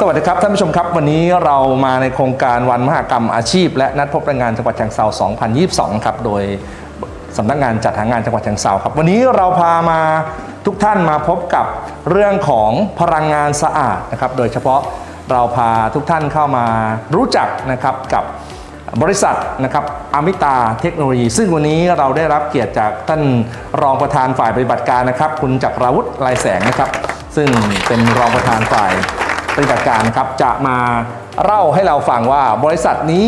สวัสดีครับท่านผู้ชมครับ วันนี้เรามาในโครงการวันมหกรรมอาชีพ และนัดพบแรงงานจังหวัดเชียงเซา2022 ครับโดยสำนักงานจัดหางานจังหวัดเชียงเซาครับ วันนี้เราพามาทุกท่านมาพบกับเรื่องของพลังงานสะอาดนะครับ โดยเฉพาะเราพาทุกท่านเข้ามารู้จักนะครับกับบริษัทนะครับอมิตาเทคโนโลยี ซึ่งวันนี้เราได้รับเกียรติจากท่านรองประธานฝ่ายปฏิบัติการนะครับ คุณจักรวุฒิลายแสงนะครับ ซึ่งเป็นรองประธานฝ่าย ปฏิบัติการครับจะมาเล่าให้เราฟังว่าบริษัทนี้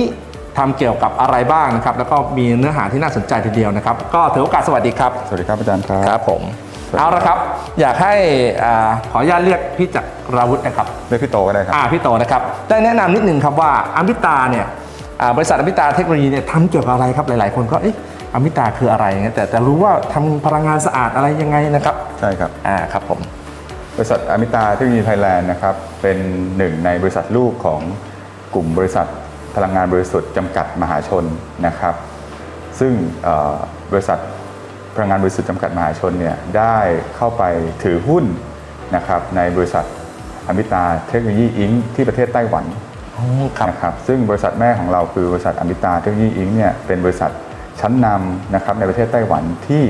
ทำเกี่ยวกับอะไรบ้างนะครับ แล้วก็มีเนื้อหาที่น่าสนใจทีเดียวนะครับ ก็ถือโอกาสสวัสดีครับ สวัสดีครับอาจารย์ครับครับผมครับเอาละครับ อยากให้อ่าขออนุญาตเรียกพี่จักรวุฒินะครับเรียกพี่โตก็ได้ครับอ่าพี่โตนะครับได้แนะนำนิดนึงครับว่าอมิตาเนี่ยอ่าบริษัทอมิตาเทคโนโลยีเนี่ยทำเกี่ยวกับอะไรครับหลาย ๆ คนก็เอ๊ะอมิตาคืออะไรเงี้ยแต่แต่รู้ว่าทำพลังงานสะอาดอะไรยังไงนะครับใช่ครับอ่าครับผม บริษัทอมิตาเทคโนโลยีไทยแลนด์นะครับเป็นหนึ่งในบริษัทลูกของกลุ่มบริษัทพลังงานบริสุทธิ์จำกัดมหาชนนะครับ ซึ่งเอ่อบริษัทพลังงานบริสุทธิ์จำกัดมหาชนเนี่ยได้เข้าไปถือหุ้นนะครับในบริษัทอมิตาเทคโนโลยีอิงที่ประเทศไต้หวันอ๋อครับนะครับซึ่งบริษัทแม่ของเราคือบริษัทอมิตาเทคโนโลยีอิงเนี่ยเป็นบริษัทชั้นนำนะครับในประเทศไต้หวันที่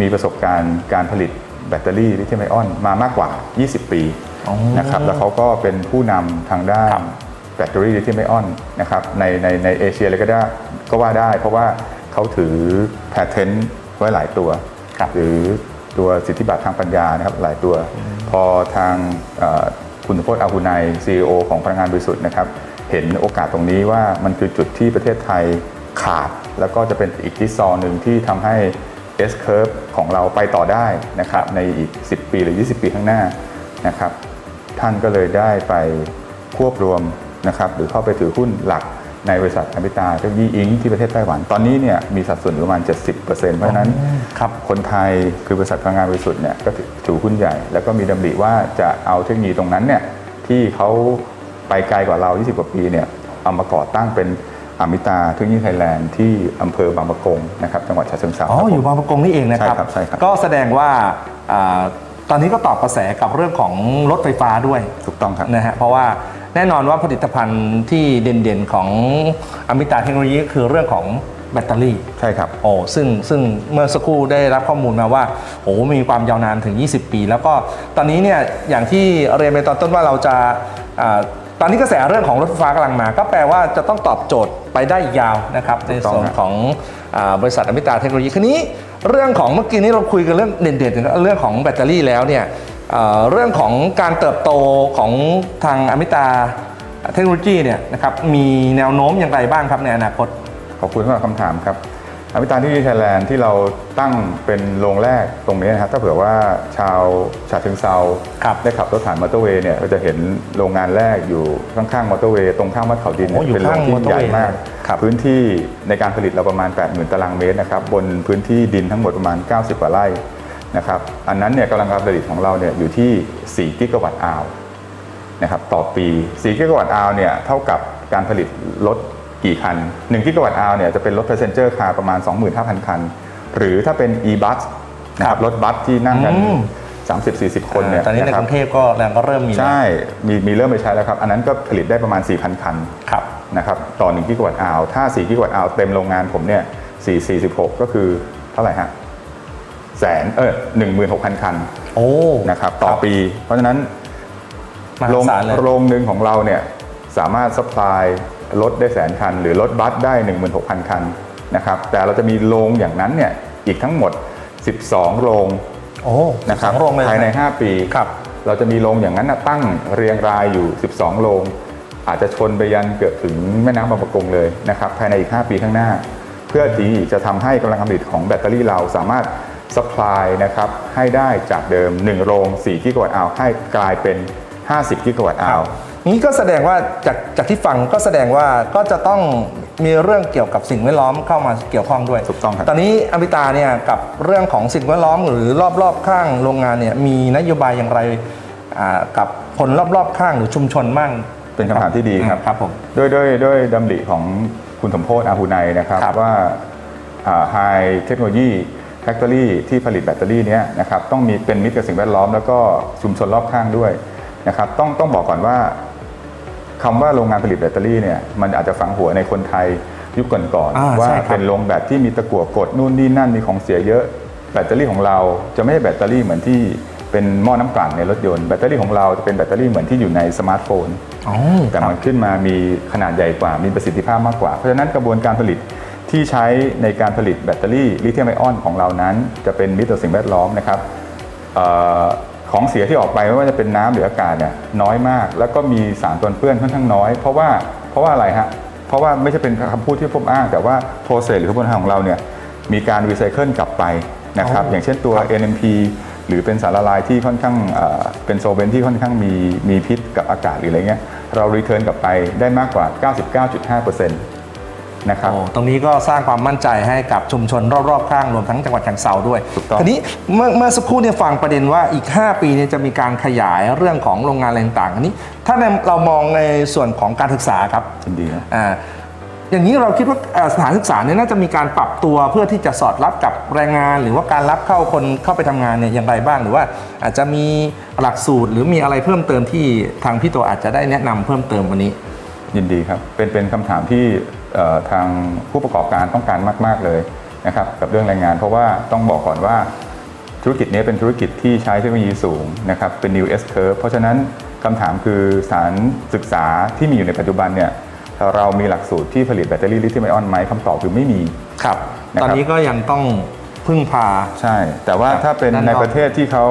มีประสบการณ์การผลิต แบตเตอรี่ลิเธียมไอออนมามากกว่า 20 ปีอ๋อนะครับแล้วเขาก็เป็นผู้นำทางด้านครับแบตเตอรี่ลิเธียมไอออนนะครับในในในเอเชียเลยก็ได้ก็ว่าได้ เพราะว่าเขาถือแพทเทนต์ไว้หลายตัวครับหรือตัวสิทธิบัตรทางปัญญานะครับหลายตัว พอทางเอ่อคุณสมพจน์อาหุไน CEO ของพลังงานบริสุทธิ์นะครับเห็นโอกาสตรงนี้ว่ามันคือจุดที่ประเทศไทยขาด แล้วก็จะเป็นอีกที่ซอว์หนึ่งที่ทำให้ S curve ของเราไปต่อได้นะครับในอีก 10 ปีหรือ 20 ปีข้างหน้านะครับ ท่านก็เลยได้ไปควบรวมนะครับหรือเข้าไปถือหุ้นหลักในบริษัทอมิตาเทคโนโลยีอิงที่ประเทศไต้หวัน ตอนนี้เนี่ยมีสัดส่วนอยู่ประมาณ 70%เพราะฉะนั้นครับคนไทยคือบริษัทพลังงานบริสุทธิ์เนี่ยก็ถือถือหุ้นใหญ่ แล้วก็มีดำริว่าจะเอาเทคโนโลยีตรงนั้นเนี่ยที่เขาไปไกลกว่าเรา 20 กว่าปีเนี่ยเอามาก่อตั้งเป็น อมิตาเทคโนโลยีไทยแลนด์ที่อำเภอบางปะกงนะครับจังหวัดฉะเชิงเทราอ๋อครับผมอยู่บางประกงนี่เองนะครับ ใช่ครับใช่ครับก็แสดงว่าอ่าตอนนี้ก็ตอบกระแสกับเรื่องของรถไฟฟ้าด้วยถูกต้องครับนะฮะเพราะว่าแน่นอนว่าผลิตภัณฑ์ที่เด่นๆของอมิตาเทคโนโลยีก็คือเรื่องของแบตเตอรี่ใช่ครับโอ้ซึ่งซึ่งเมื่อสักครู่ได้รับข้อมูลมาว่าโอ้มีความยาวนานถึง 20 ปี แล้วก็ตอนนี้เนี่ยอย่างที่เรียนไปตอนต้นว่าเราจะอา ตอนนี้กระแสเรื่องของรถไฟฟ้ากำลังมา ก็แปลว่าจะต้องตอบโจทย์ไปได้อีกยาวนะครับในถูกต้องส่วนครับของอาบริษัทอมิตาเทคโนโลยีคืนนี้ เรื่องของเมื่อกี้นี้เราคุยกันเรื่องเด่นๆถึงเรื่องของแบตเตอรี่แล้วเนี่ยเอ่อเรื่องของการเติบโตของทางอมิตาเทคโนโลยีเนี่ยนะครับมีแนวโน้มอย่างไรบ้างครับในอนาคต ขอบคุณสำหรับคำถามครับ อมิตาที่ไทยแลนด์ที่เราตั้งเป็นโรงแรกตรงนี้นะครับถ้าเผื่อว่าชาวฉะเชิงเซาครับได้ขับรถผ่านมอเตอร์เวย์เนี่ยก็จะเห็นโรงงานแรกอยู่ข้างๆมอเตอร์เวย์ตรงข้ามวัดเขาดินโอ้อยู่เป็นโรงข้างที่มอเตอร์ใหญ่เวย์มากครับพื้นที่ในการผลิตเราประมาณ 80,000 ตารางเมตรนะครับบนพื้นที่ดินทั้งหมดประมาณ 90กว่าไร่นะครับอันนั้นเนี่ยกำลังการผลิตของเราเนี่ยอยู่ที่ 4 กิกะวัตต์อาวร์นะครับต่อปี 4 กิกะวัตต์อาวเนี่ยเท่ากับการผลิตรถ กี่คัน1กิกะวัตต์อาวเนี่ยจะเป็นรถ passenger car ประมาณ 25,000 คัน หรือถ้าเป็น e-bus นะครับรถบัสที่นั่งกันอืม30-40 คนเนี่ยตอนนี้ในะคกรับรุงเทพก็แรงก็เริ่มมีแล้วใช่ มีมีเริ่มไปใช้แล้วครับ อันนั้นก็ผลิตได้ประมาณ 4,000 คันครับนะครับต่อ 1กิกะวัตต์อาวถ้า 4กิกะวัตต์อาวเต็มโรงงานผมเนี่ย4 46 ก็คือเท่าไหร่ฮะแสนเออ16,000คันโอ้นะครับต่อปี เพราะฉะนั้นมโรหางศาลเลยโรงหนึ่งของเราเนี่ยสามารถสปาย รถได้แสนคัน หรือรถบัสได้ 16,000 คันนะครับแต่เราจะมีโรงอย่างนั้นเนี่ยอีกทั้งหมด 12 โรงโอ้นะครับสองโรงเลยภายในะ5ปีครับเราจะมีโรงอย่างนั้นนะตั้งเรียงรายอยู่ 12 โรง อาจจะชนไปยันเกือบถึงแม่น้ำบางประกงเลยนะครับภายในอีก 5 ปีข้างหน้า เพื่อที่จะทำให้กำลังการผลิตของแบตเตอรี่เราสามารถสปายนะครับให้ได้จากเดิม 1 โรง 4 กิกะวัตต์อาวให้กลายเป็น 50 กิกะวัตต์อาว นี้ก็แสดงว่าจากจากที่ฟังก็แสดงว่าก็จะต้องมีเรื่องเกี่ยวกับสิ่งแวดล้อมเข้ามาเกี่ยวข้องด้วยถูกต้องครับ ตอนนี้อมิตาเนี่ยกับเรื่องของสิ่งแวดล้อมหรือรอบๆข้างโรงงานเนี่ยมีนโยบายอย่างไรอ่ากับคนรอบๆข้างหรือชุมชนมั่งเป็นคำถามที่ดีครับ ครับผม ด้วยด้วยด้วยดำริของคุณสมโพธอาหุไนนะครับครับ ว่าไฮเทคโนโลยีแฟคทอรี่ที่ผลิตแบตเตอรี่เนี้ยนะครับต้องมีเป็นมิตรกับสิ่งแวดล้อมแล้วก็ชุมชนรอบข้างด้วยนะครับต้องต้องบอกก่อนว่า คำว่าโรงงานผลิตแบตเตอรี่เนี่ยมันอาจจะฝังหัวในคนไทยยุคก่อนอ่าๆว่าใช่ครับเป็นโรงแบตที่มีตะกั่วกดนู่นนี่นั่นมีของเสียเยอะ แบตเตอรี่ของเราจะไม่ใช่แบตเตอรี่เหมือนที่เป็นหม้อน้ำกลั่นในรถยนต์แบตเตอรี่ของเราจะเป็นแบตเตอรี่เหมือนที่อยู่ในสมาร์ทโฟน อ๋อ แต่มันขึ้นมามีขนาดใหญ่กว่า มีประสิทธิภาพมากกว่า เพราะฉะนั้นกระบวนการผลิตที่ใช้ในการผลิตแบตเตอรี่ลิเธียมไอออนของเรานั้น จะเป็นมิตรต่อสิ่งแวดล้อมนะครับเออ ของเสียที่ออกไปไม่ว่าจะเป็นน้ำหรืออากาศเนี่ยน้อยมาก แล้วก็มีสารปนเปื้อนค่อนข้างน้อย เพราะว่าเพราะว่าอะไรฮะเพราะว่าไม่ใช่เป็นคำพูดที่ผมอ้าง แต่ว่าโปรเซสหรือกระบวนการของเราเนี่ยมีการรีไซเคิลกลับไปนะครับอ๋ออย่างเช่นตัว NMP หรือเป็นสารละลายที่ค่อนข้างเอ่อเป็นโซเวนที่ค่อนข้างมีมีพิษกับอากาศหรืออะไรเงี้ยเรารีเทิร์นกลับไปได้มากกว่า 99.5% นะครับโอ้ตรงนี้ก็สร้างความมั่นใจให้กับชุมชนรอบๆข้างรวมทั้งจังหวัดฉะเทราด้วยถูกต้องทีนี้เมื่อเมื่อสักครู่เนี่ยฟังประเด็นว่าอีก 5 ปีเนี่ยจะมีการขยายเรื่องของโรงงานอะไรต่างๆอันนี้ ถ้าในเรามองในส่วนของการศึกษาครับยินดีนะอ่าอย่างนี้เราคิดว่าเอ่อสถานศึกษาเนี่ยน่าจะมีการปรับตัวเพื่อที่จะสอดรับกับแรงงาน หรือว่าการรับเข้าคนเข้าไปทำงานเนี่ยอย่างไรบ้าง หรือว่าอาจจะมีหลักสูตรหรือมีอะไรเพิ่มเติมที่ทางพี่โตอาจจะได้แนะนำเพิ่มเติมวันนี้ ยินดีครับ เป็นเป็นคำถามที่เอ่อ ทางผู้ประกอบการต้องการมาก ๆ เลยนะครับกับเรื่องแรงงาน เพราะว่าต้องบอกก่อนว่าธุรกิจนี้เป็นธุรกิจที่ใช้เทคโนโลยีสูงนะครับเป็น new S curve เพราะฉะนั้นคำถามคือสถารศึกษาที่มีอยู่ในปัจจุบันเนี่ยเรามีหลักสูตรที่ผลิตแบตเตอรี่ลิเธียมไอออนไหมคำตอบคือไม่มีครับนะครับตอนนี้ก็ยังต้องพึ่งพาใช่ แต่ว่าครับถ้าเป็นด้านนอกในประเทศที่เขา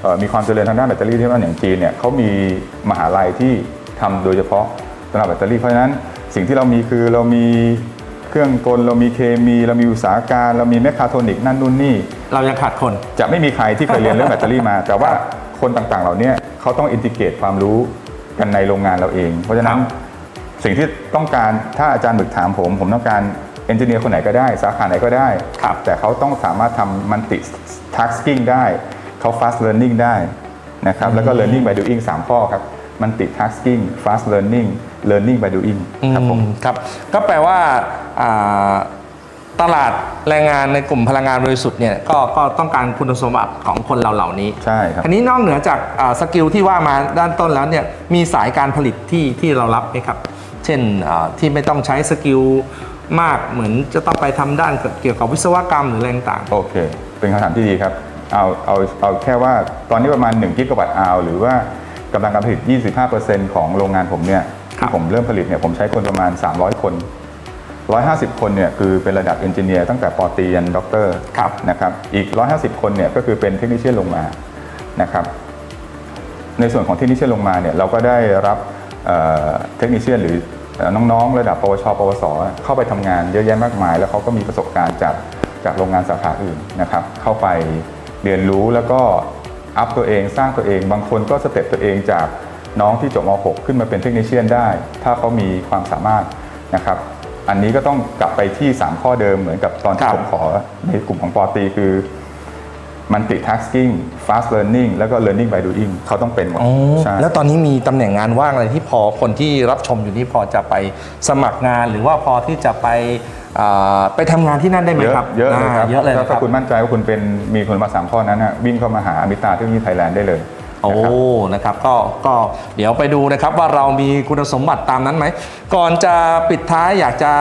เอ่อมีความเจริญทางด้านแบตเตอรี่ที่ว่าอย่างจีนเนี่ยเขามีมหาลัยที่ทำโดยเฉพาะสำหรับแบตเตอรี่เพราะฉะนั้น สิ่งที่เรามีคือเรามีเครื่องกล เรามีเคมี เรามีอุตสาหการ เรามีแมคคาโทรนิกนั่นนู่นนี่ เรายังขาดคน จะไม่มีใครที่เคยเรียนเรื่องแบตเตอรี่มา แต่ว่าคนต่างๆเหล่านี้เขาต้องอินทิเกรตความรู้กันในโรงงานเราเอง เพราะฉะนั้นครับสิ่งที่ต้องการถ้าอาจารย์บึกถามผม ผมต้องการเอนจิเนียร์คนไหนก็ได้ สาขาไหนก็ได้ครับแต่เขาต้องสามารถทำมันติทักสกิ้งได้เขา fast learning ได้นะครับแล้วก็ learning by doing 3 ข้อครับ มันติ tasking fast learning learning by doing ครับผมอืมครับก็แปลว่าอ่าตลาดแรงงานในกลุ่มพลังงานบริสุทธิ์เนี่ยก็ก็ต้องการคุณสมบัติของคนเราเหล่านี้ ใช่ครับทีนี้นอกเหนือจากอ่าสกิลที่ว่ามาด้านต้นแล้วเนี่ยมีสายการผลิตที่ที่เรารับไหมครับ เช่นอ่าที่ไม่ต้องใช้สกิลมากเหมือนจะต้องไปทำด้านเกี่ยวกับวิศวกรรมหรืออะไรต่างโอเค เป็นคำถามที่ดีครับ เอาเอาเอาแค่ว่าตอนนี้ประมาณ1กิกะวัตต์อาวหรือว่า กำลังการผลิต 25%ของโรงงานผมเนี่ยครับที่ผมเริ่มผลิตเนี่ยผมใช้คนประมาณ 300 คน 150 คนเนี่ยคือเป็นระดับเอนจิเนียร์ตั้งแต่ปอตรียันด็อกเตอร์ครับนะครับอีก 150 คนเนี่ยก็คือเป็นเทคนิชเชียนลงมานะครับในส่วนของเทคนิชเชียนลงมาเนี่ยเราก็ได้รับเทคนิชเชียนหรือเอ่อน้องๆ ระดับปวช ปวส เข้าไปทำงานเยอะแยะมากมาย แล้วเขาก็มีประสบการณ์จากจากโรงงานสาขาอื่นนะครับเข้าไปเรียนรู้แล้วก็ อัพตัวเองสร้างตัวเอง บางคนก็สเต็ปตัวเองจากน้องที่จบม .6 ขึ้นมาเป็นเทคนิชเชียนได้ ถ้าเขามีความสามารถนะครับอันนี้ก็ต้องกลับไปที่ 3 ข้อเดิมเหมือนกับตอนคที่รับผมขอในกลุ่มของปอตรีคือ multitasking fast learning แล้วก็ learning by doing เขาต้องเป็นหมดๆอ๋อใช่แล้วตอนนี้มีตำแหน่งงานว่างอะไรที่พอคนที่รับชมอยู่นี่พอจะไปสมัครงานหรือว่าพอที่จะไปอ่า ไปทำงานที่นั่นได้ไหมเยอะครับ เยอะเลยครับาเยอะเลยถ้านะคถ้ารับคุณมั่นใจว่าคุณเป็นมีคุณมาสามข้อนั้นนะวิ่งเข้ามาหาอมิตาเทคโนโลยีไทยแลนด์ได้เลยโอ้นะครับนะครับ ก็ ก็ เดี๋ยวไปดูนะครับว่าเรามีคุณสมบัติตามนั้นไหม ก่อนจะปิดท้ายอยากจะ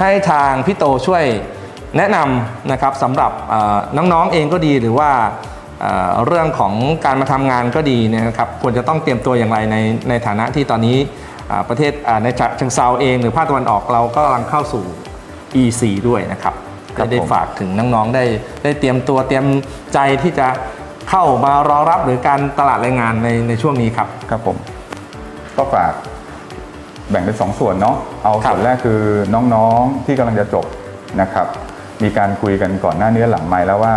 ให้ทางพี่โตช่วยแนะนำนะครับสำหรับเอ่อน้องๆเองก็ดีหรือว่าเอ่อเรื่องของการมาทำงานก็ดีเนยนะครับ ควรจะต้องเตรียมตัวอย่างไรในในฐานะที่ตอนนี้อ่าประเทศอ่าในฉะเชิงเซาเอง หรือภาคตะวันออกเราก็กำลังเข้าสู่ EC ด้วยนะครับครับได้ได้ผม ฝากถึงน้องๆได้ได้เตรียมตัวเตรียมใจที่จะเข้ามารอรับหรือการตลาดแรงงานในในช่วงนี้ครับ ครับผมก็ฝากแบ่งเป็นสองส่วนเนาะเอาครับส่วนแรกคือน้องๆที่กำลังจะจบนะครับ มีการคุยกันก่อนหน้านี้หลังไม่แล้วว่า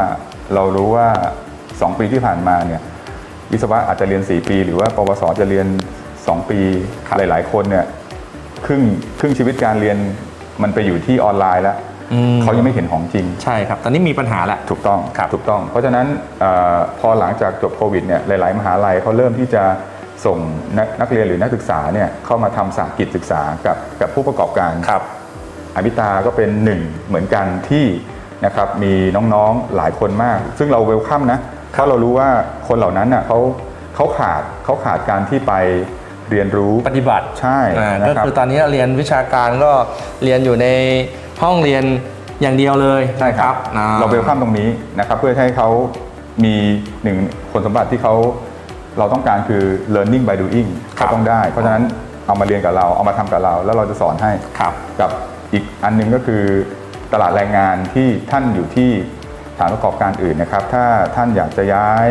เรารู้ว่า 2 ปีที่ผ่านมาเนี่ยวิศวะอาจจะเรียน 4 ปี หรือว่าปวสจะเรียน 2 ปีครับ หลาย ๆ คนเนี่ยครึ่งครึ่งชีวิตการเรียน มันไปอยู่ที่ออนไลน์แล้วอืมเขายังไม่เห็นของจริง ใช่ครับ ตอนนี้มีปัญหาแล้วถูกต้องครับถูกต้อง เพราะฉะนั้นเออพอหลังจากจบโควิดเนี่ยหลาย ๆ มหาลัยเขาเริ่มที่จะส่งนักนักเรียนหรือนักศึกษาเนี่ยเข้ามาทำสาหกิจศึกษากับกับผู้ประกอบการครับอภิตาก็เป็นหนึ่งเหมือนกันที่นะครับมีน้องๆหลายคนมาก ซึ่งเราเวลคัมนะเพราะเรารู้ว่าคนเหล่านั้นน่ะเขาเขาขาดเขาขาดการที่ไป เรียนรู้ปฏิบัติใช่อ่านะก็ครับ คือตอนนี้เรียนวิชาการก็เรียนอยู่ในห้องเรียนอย่างเดียวเลยใช่ครับ นะเราเวลคัมตรงนี้นะครับเพื่อให้เขามีหนึ่งคุณสมบัติที่เขาเราต้องการคือ learning by doing เขาต้องได้ เพราะฉะนั้นเอามาเรียนกับเราเอามาทำกับเรา แล้วเราจะสอนให้ ครับ กับอีกอันหนึงก็คือตลาดแรงงานที่ท่านอยู่ที่สถานประกอบการอื่นนะครับ ถ้าท่านอยากจะย้าย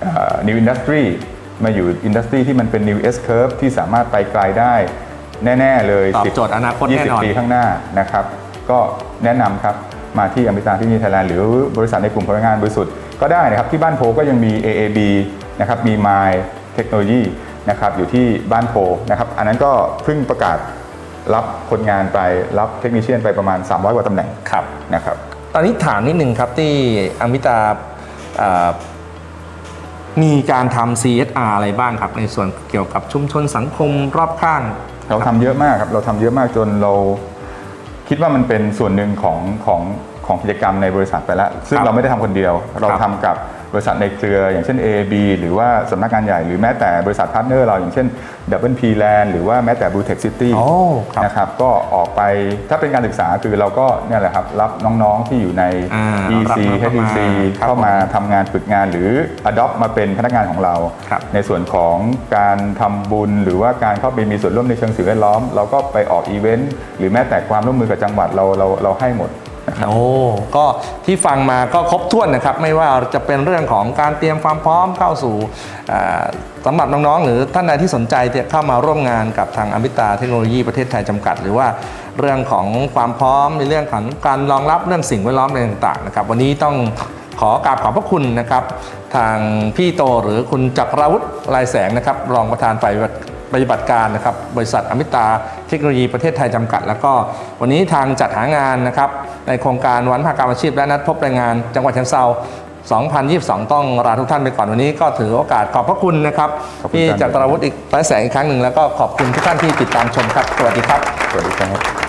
เอ่อ new industry มาอยู่อินดัสทรีที่มันเป็น new S curve ที่สามารถไปไกลได้แน่ ๆ เลยตอบ10โจทย์อนาคตแน่นอน20ปีข้างหน้านะครับ ก็แนะนำครับมาที่อเมริกาที่นี่ไทยแลนด์หรือบริษัทในกลุ่มพลังงานบริสุทธิ์ก็ได้นะครับ ที่บ้านโพก็ยังมี AAB นะครับมี My Technology นะครับอยู่ที่บ้านโพนะครับ อันนั้นก็เพิ่งประกาศรับคนงานไปรับเทคนิชเชียนไปประมาณ 300 กว่าตำแหน่งครับนะครับ ตอนนี้ถามนิดหนึ่งครับที่อมิตาเอ่อ มีการทำ CSR อะไรบ้างครับ ในส่วนเกี่ยวกับชุมชนสังคมรอบข้าง เราทำเยอะมากครับ เราทำเยอะมากจนเราคิดว่ามันเป็นส่วนหนึ่งของของของกิจกรรมในบริษัทไปแล้ว ซึ่งครับเราไม่ได้ทำคนเดียว เราทำกับ บริษัทในเครืออย่างเช่น AAB หรือว่าสำนักงานใหญ่หรือแม้แต่บริษัทพาร์ทเนอร์เราอย่างเช่น Double P Land หรือว่าแม้แต่ Blue Tech City โอ้ครับนะครับก็ออกไปถ้าเป็นการศึกษาคือเราก็เนี่ยแหละครับรับน้องๆที่อยู่ในอ่า EC รับเข้ามา HEC ครับเข้ามาทำงานฝึกงานหรือ adopt มาเป็นพนักงานของเราครับในส่วนของการทำบุญหรือว่าการเข้าไปมีส่วนร่วมในเชิงสิ่งแวดล้อม เราก็ไปออกอีเวนต์หรือแม้แต่ความร่วมมือกับจังหวัดเราเราเราให้หมด นะครับโอ้ก็ที่ฟังมาก็ครบถ้วนนะครับ ไม่ว่าจะเป็นเรื่องของการเตรียมความพร้อมเข้าสู่สำหรับน้องๆหรือท่านใดที่สนใจเข้ามาร่วมงานกับทางอมิตาเทคโนโลยีประเทศไทยจำกัด หรือว่าเรื่องของความพร้อมในเรื่องของการรองรับเรื่องสิ่งแวดล้อมอะไรต่างๆนะครับ วันนี้ต้องขอกราบขอบพระคุณนะครับ ทางพี่โตหรือคุณจักรวุฒิลายแสงนะครับ รองประธานฝ่าย ปฏิบัติการนะครับบริษัทอมิตาเทคโนโลยีประเทศไทยจำกัด แล้วก็วันนี้ทางจัดหางานนะครับในโครงการวันภาคกรรมอาชีพ และนัดพบแรงงาน จังหวัดเชียงเซา2022 ต้องลาทุกท่านไปก่อนวันนี้ก็ถือโอกาสขอบพระคุณนะครับขอบคุณพี่ครับจักรวุฒิอีกลายแสงอีกครั้งหนึ่งแล้วก็ขอบคุณทุกท่านที่ติดตามชมครับ สวัสดีครับ สวัสดีครับ